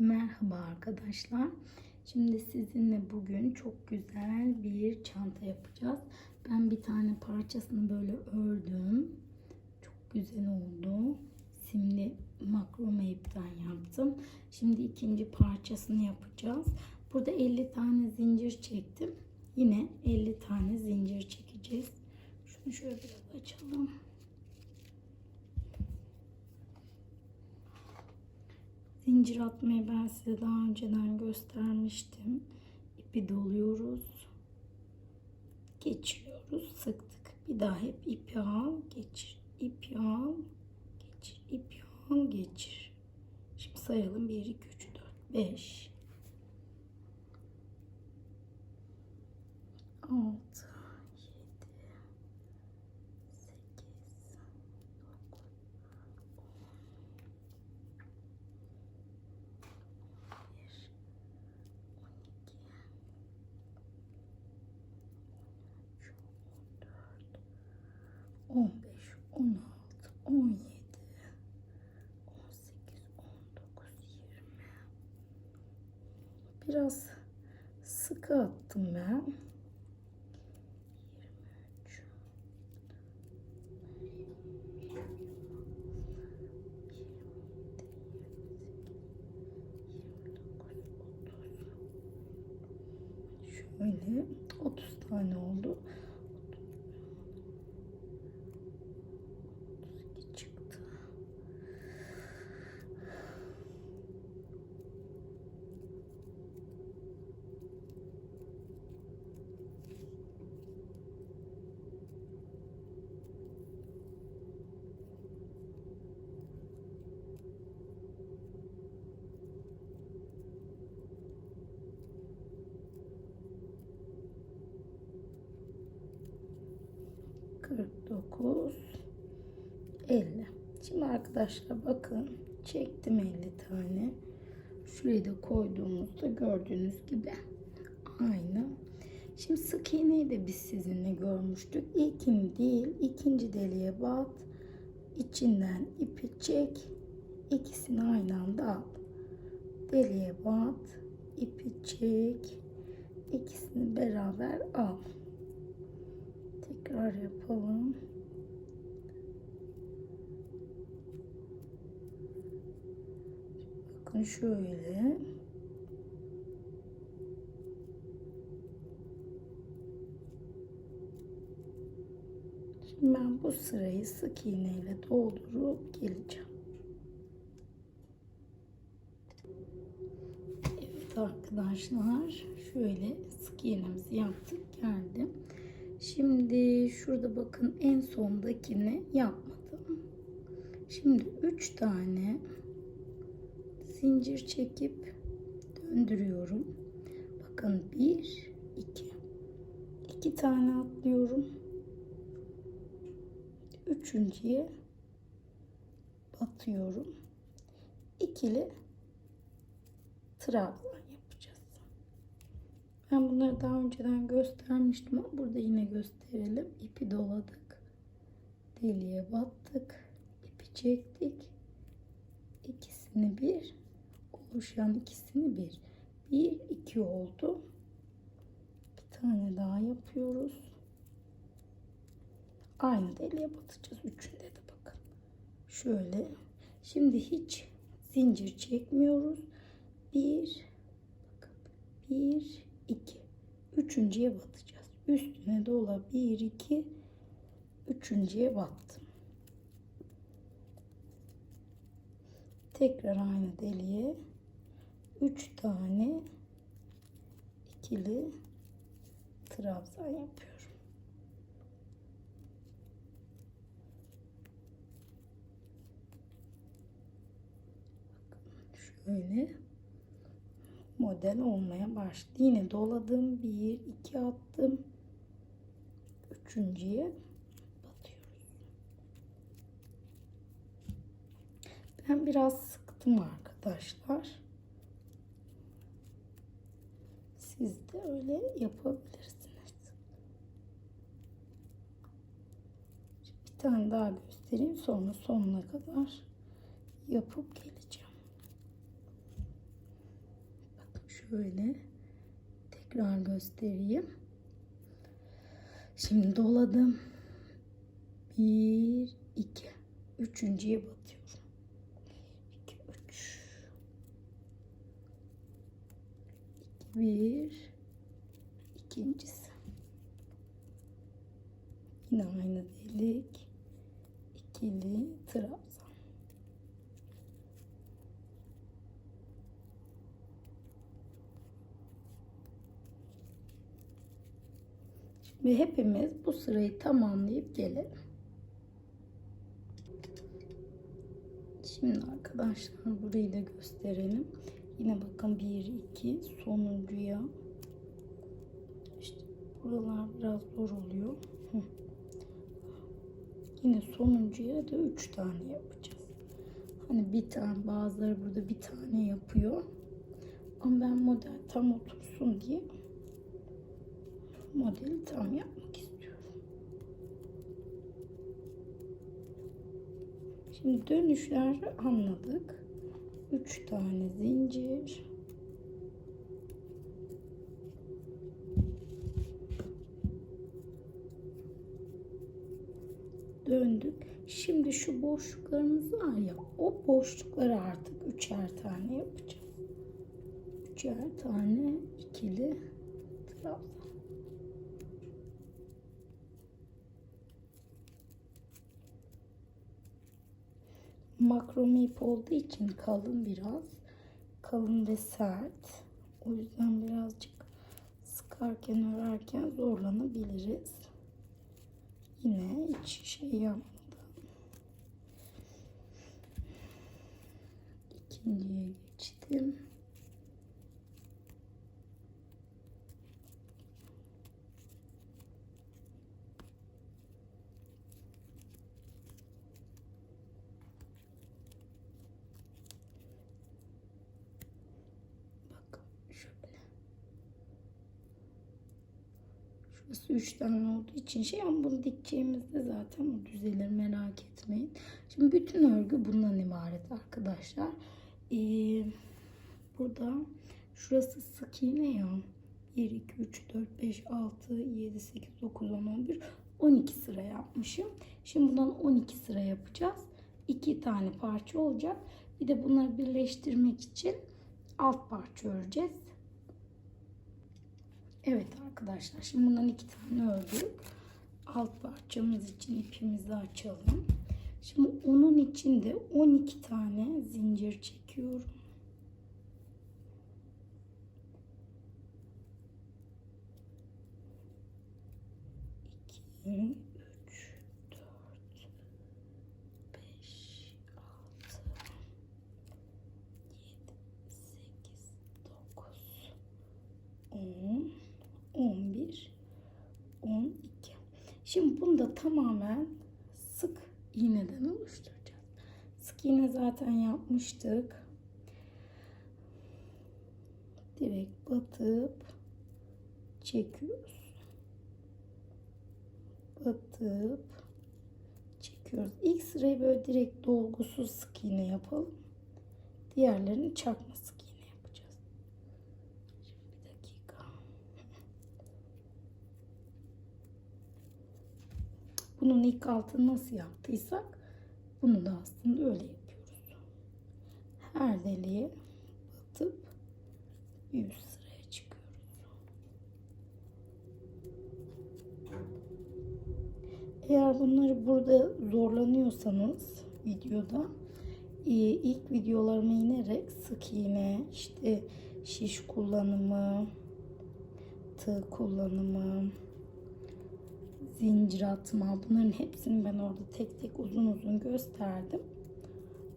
Merhaba arkadaşlar. Şimdi sizinle bugün çok güzel bir çanta yapacağız. Ben bir tane parçasını böyle ördüm. Çok güzel oldu. Simli makrome ipten yaptım. Şimdi ikinci parçasını yapacağız. Burada 50 tane zincir çektim. Yine 50 tane zincir çekeceğiz. Şunu şöyle biraz açalım. Zincir atmayı ben size daha önceden göstermiştim. İpi doluyoruz. Geçiriyoruz. Sıktık. Bir daha hep ipi al, geçir. İpi al, geçir. İpi al, geçir. Şimdi sayalım. 1, 2, 3, 4, 5. 6, 15, 16, 17, 18, 19, 20. Biraz sıkı attım ben. 9 50 şimdi arkadaşlar bakın çektim 50 tane. Şuraya da koyduğumuzda gördüğünüz gibi aynı. Şimdi sık iğneyi de biz sizinle görmüştük. İlkini değil ikinci deliğe bat içinden ipi çek ikisini aynı anda al. Deliğe bat ipi çek ikisini beraber al. Tekrar yapalım. Bakın şöyle. Şimdi ben bu sırayı sık iğneyle doldurup geleceğim. Evet arkadaşlar şöyle sık iğnemizi yaptık geldim. Şimdi şurada bakın en sondakini yapmadım. Şimdi 3 tane zincir çekip döndürüyorum. Bakın 1 2 2 tane atlıyorum. Üçüncüye batıyorum. İkili trabzan. Ben bunları daha önceden göstermiştim burada yine gösterelim. İpi doladık. Deliğe battık. ipi çektik. İkisini bir oluşan ikisini bir. Bir iki oldu. Bir tane daha yapıyoruz. Aynı deliğe batacağız. Üçünde de bakın. Şöyle. Şimdi hiç zincir çekmiyoruz. Bir bakın. Bir iki. Üçüncüye batacağız. Üstüne dola bir iki. Üçüncüye battım. Tekrar aynı deliğe 3 tane ikili trabzan yapıyorum. Bakın şöyle model olmaya başladı. Yine doladım. 1 2 attım. Üçüncüye batıyoruz. Ben biraz sıktım arkadaşlar. Siz de öyle yapabilirsiniz. Bir tane daha göstereyim sonra sonuna kadar yapıp geleceğim. Şöyle tekrar göstereyim. Şimdi doladım. Bir, iki. Üçüncüye batıyorum. İki, üç. İki, bir. İkincisi. Yine aynı delik. İkili trabzan. Şimdi hepimiz bu sırayı tamamlayıp gelelim. Şimdi arkadaşlar burayı da gösterelim. Yine bakın 1 2 sonuncuya işte buralar biraz zor oluyor. Yine sonuncuya da 3 tane yapacağız. Hani bir tane bazıları burada bir tane yapıyor. Ama ben model tam otursun diye modeli tam yapmak istiyorum. Şimdi dönüşler anladık. 3 tane zincir. Döndük. Şimdi şu boşluklarımız var ya o boşlukları artık üçer tane yapacağız. Üçer tane ikili trabzan. Makrome ip olduğu için kalın biraz. Kalın ve sert. O yüzden birazcık sıkarken örerken zorlanabiliriz. Yine hiç şey yapmadan. İkinciye geçtim. 3 tane olduğu için şey ama bunu dikeceğimizde zaten o düzelir merak etmeyin. Şimdi bütün örgü bundan ibaret arkadaşlar. Ee, burada şurası sık iğne ya. 1, 2, 3, 4, 5, 6, 7, 8, 9, 10, 11, 12 sıra yapmışım. Şimdi bundan 12 sıra yapacağız. 2 tane parça olacak. Bir de bunları birleştirmek için alt parça öreceğiz. Evet arkadaşlar şimdi bundan iki tane ördük. Alt parçamız için ipimizi açalım. Şimdi onun için de 12 tane zincir çekiyorum. İki, üç, dört, beş, altı, 7, 8, 9, 10, 11, 12. Şimdi bunu da tamamen sık iğneden oluşturacağız. Sık iğne zaten yapmıştık. Direkt batıp çekiyoruz. Batıp çekiyoruz. İlk sırayı böyle direkt dolgusuz sık iğne yapalım. Diğerlerini çakma sık iğne yapacağız. Şimdi bir dakika. Bunun ilk altını nasıl yaptıysak bunu da aslında öyle yapıyoruz. Her deliğe batıp bir sıraya çıkıyoruz. Eğer bunları burada zorlanıyorsanız videoda e, ilk videolarıma inerek sık iğne, işte şiş kullanımı, tığ kullanımı, zincir atma bunların hepsini ben orada tek tek uzun uzun gösterdim.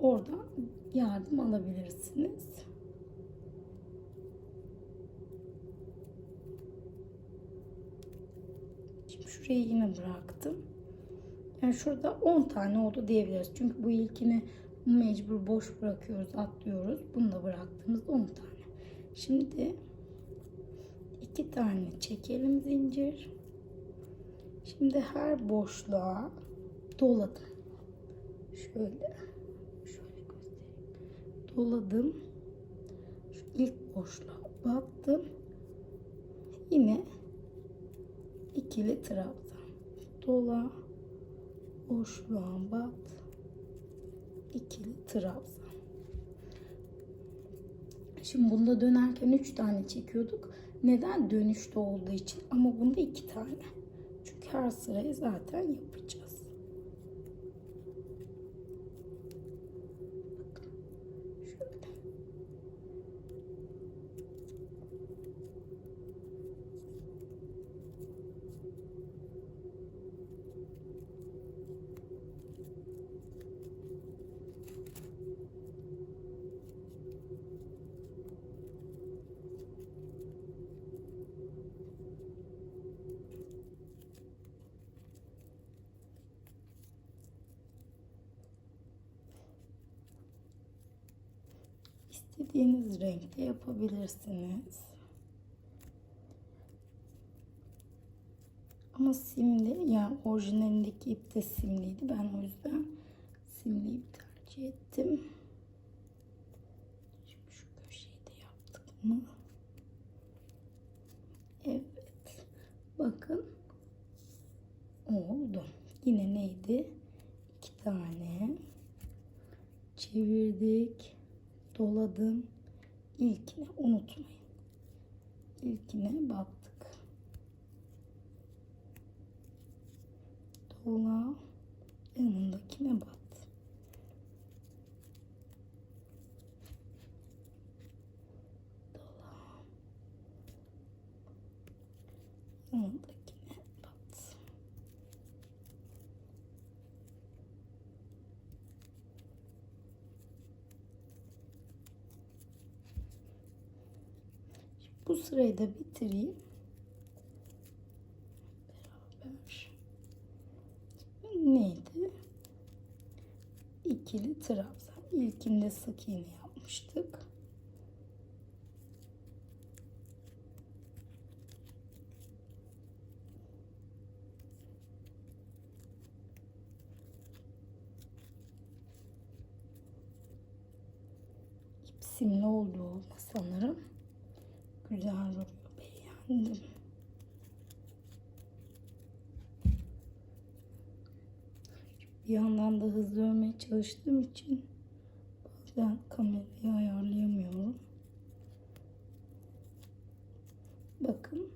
Orada yardım alabilirsiniz. Şimdi şurayı yine bıraktım. Yani şurada 10 tane oldu diyebiliriz. Çünkü bu ilkini mecbur boş bırakıyoruz, atlıyoruz. Bunu da bıraktığımızda 10 tane. Şimdi iki tane çekelim zincir. Şimdi her boşluğa doladım. Şöyle şöyle göstereyim. Doladım. Şu ilk boşluğa battım. Yine ikili trabzan. Dola, boşluğa bat, ikili trabzan. Şimdi bunda dönerken 3 tane çekiyorduk. Neden? Dönüşte olduğu için. Ama bunda 2 tane. Her sırayı zaten yapacağız. Bakın. Şöyle. İstediğiniz renkte yapabilirsiniz. Ama simli yani orijinalindeki ip de simliydi. Ben o yüzden simli ip tercih ettim. Şimdi şu köşeyi de yaptık mı? Evet. Bakın. Oldu. Yine neydi? İki tane. Çevirdik doladım. İlkine unutmayın. İlkine battık. Dola yanındakine bat. Dola yanındakine bat. Bu sırayı da bitireyim. Beraber. Neydi? İkili trabzan. İlkinde sık iğne yapmıştık. Simli olduğu sanırım güzel duruyor. Beğendim. Bir yandan da hızlı örmeye çalıştığım için bazen kamerayı ayarlayamıyorum. Bakın.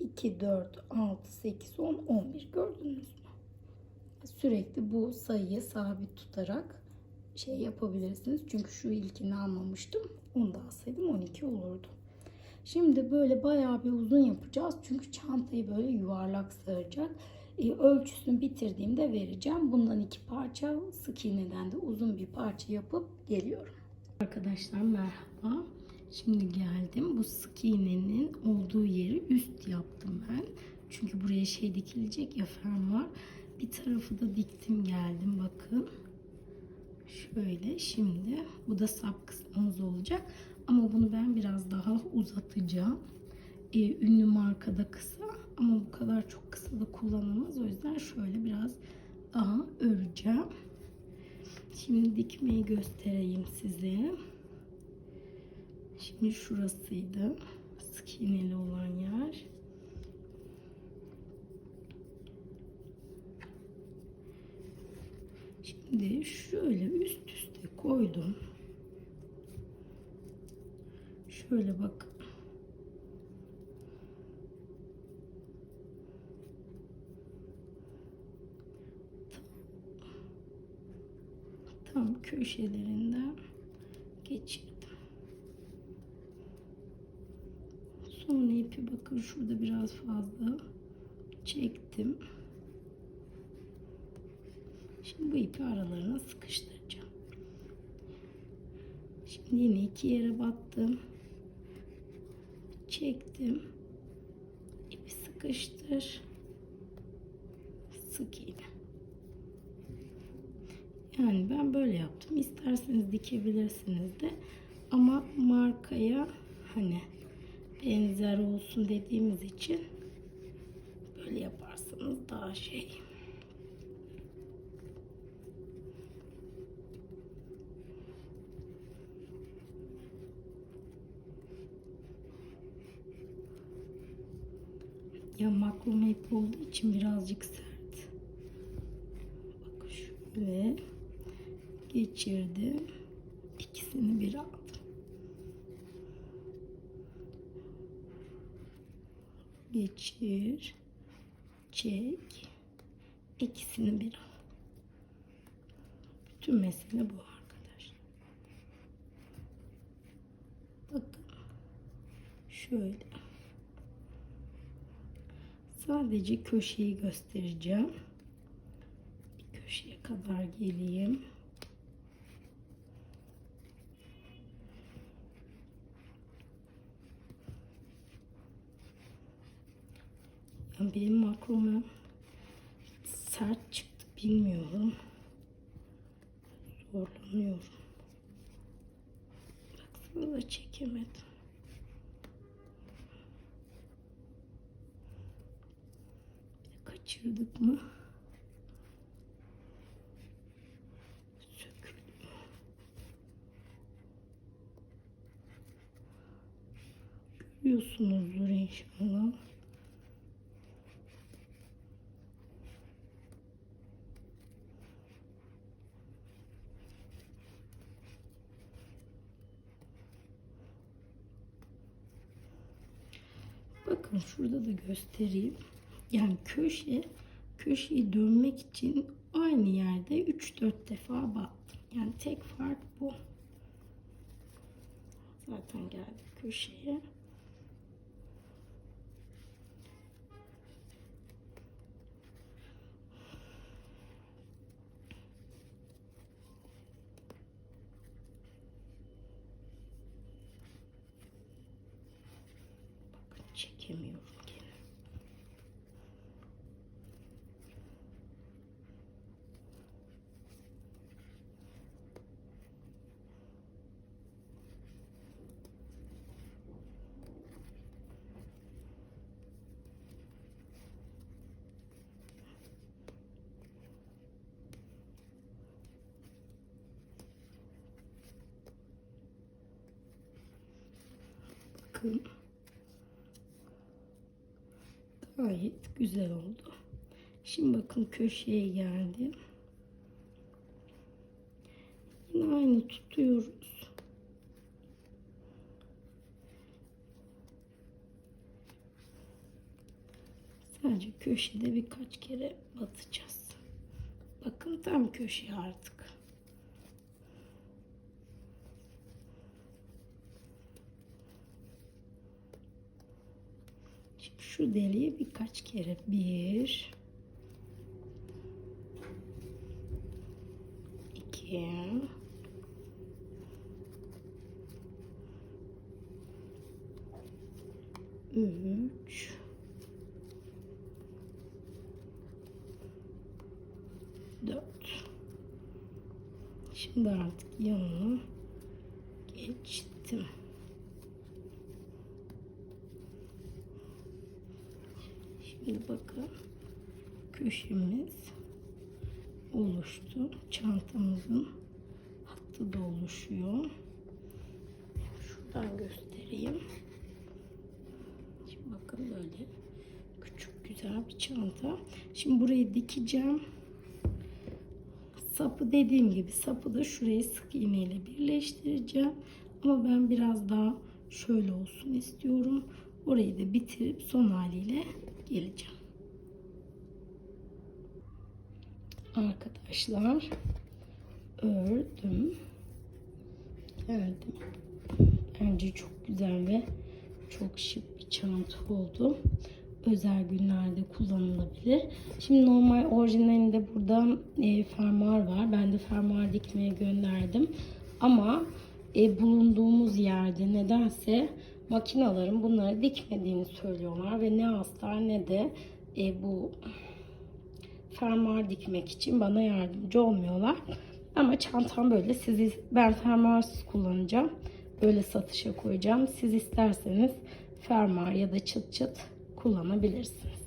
2, 4, 6, 8, 10, 11 gördünüz mü? Sürekli bu sayıyı sabit tutarak şey yapabilirsiniz. Çünkü şu ilkini almamıştım. Onu da alsaydım 12 olurdu. Şimdi böyle bayağı bir uzun yapacağız. Çünkü çantayı böyle yuvarlak sığacak. E, ölçüsünü bitirdiğimde vereceğim. Bundan iki parça sık iğneden de uzun bir parça yapıp geliyorum. Arkadaşlar merhaba. Şimdi geldim. Bu sık iğnenin olduğu yeri üst yaptım ben. Çünkü buraya şey dikilecek ya fermuar. Bir tarafı da diktim geldim bakın. Şöyle şimdi bu da sap kısmımız olacak. Ama bunu ben biraz daha uzatacağım. Ee, ünlü markada kısa ama bu kadar çok kısa da kullanılmaz. O yüzden şöyle biraz daha öreceğim. Şimdi dikmeyi göstereyim size. Şimdi şurasıydı. Sık iğneli olan yer. Şimdi şöyle üst üste koydum. Şöyle bak. Tam köşelerinden geçirdim. Sonra ipi bakın şurada biraz fazla çektim. Bu ipi aralarına sıkıştıracağım. Şimdi yine iki yere battım. Çektim. İpi sıkıştır. Sık iğne. Yani ben böyle yaptım. İsterseniz dikebilirsiniz de. Ama markaya hani benzer olsun dediğimiz için böyle yaparsanız daha şey. Makrome ip olduğu için birazcık sert. Bak şöyle geçirdim. İkisini bir aldım. Geçir. Çek. İkisini bir al. Bütün mesele bu arkadaşlar. Bakın. Şöyle. Sadece köşeyi göstereceğim. Bir köşeye kadar geleyim. Ya benim makromem sert çıktı bilmiyorum. Zorlanıyorum. Baksana da çekemedim. Kaçırdık mı? Görüyorsunuzdur inşallah. Bakın şurada da göstereyim. Yani köşe köşeyi dönmek için aynı yerde 3-4 defa battım. Yani tek fark bu. Zaten geldik köşeye. Bakın. Gayet güzel oldu. Şimdi bakın köşeye geldim. Yine aynı tutuyoruz. Sadece köşede birkaç kere batacağız. Bakın tam köşeye artık. Şimdi şu deliğe birkaç kere. Bir. İki. Üç. Dört. Şimdi artık yanına geçtim. Şimdi bakın köşemiz oluştu. Çantamızın hattı da oluşuyor. Şuradan göstereyim. Şimdi bakın böyle küçük güzel bir çanta. Şimdi burayı dikeceğim. Sapı dediğim gibi sapı da şurayı sık iğneyle birleştireceğim. Ama ben biraz daha şöyle olsun istiyorum. Orayı da bitirip son haliyle geleceğim. Arkadaşlar ördüm. Geldim. Bence çok güzel ve çok şık bir çanta oldu. Özel günlerde kullanılabilir. Şimdi normal orijinalinde burada e, fermuar var. Ben de fermuar dikmeye gönderdim. Ama e, bulunduğumuz yerde nedense makinaların bunları dikmediğini söylüyorlar ve ne astar ne de e, bu fermuar dikmek için bana yardımcı olmuyorlar. Ama çantam böyle. Siz ben fermuarsız kullanacağım. Böyle satışa koyacağım. Siz isterseniz fermuar ya da çıt çıt kullanabilirsiniz.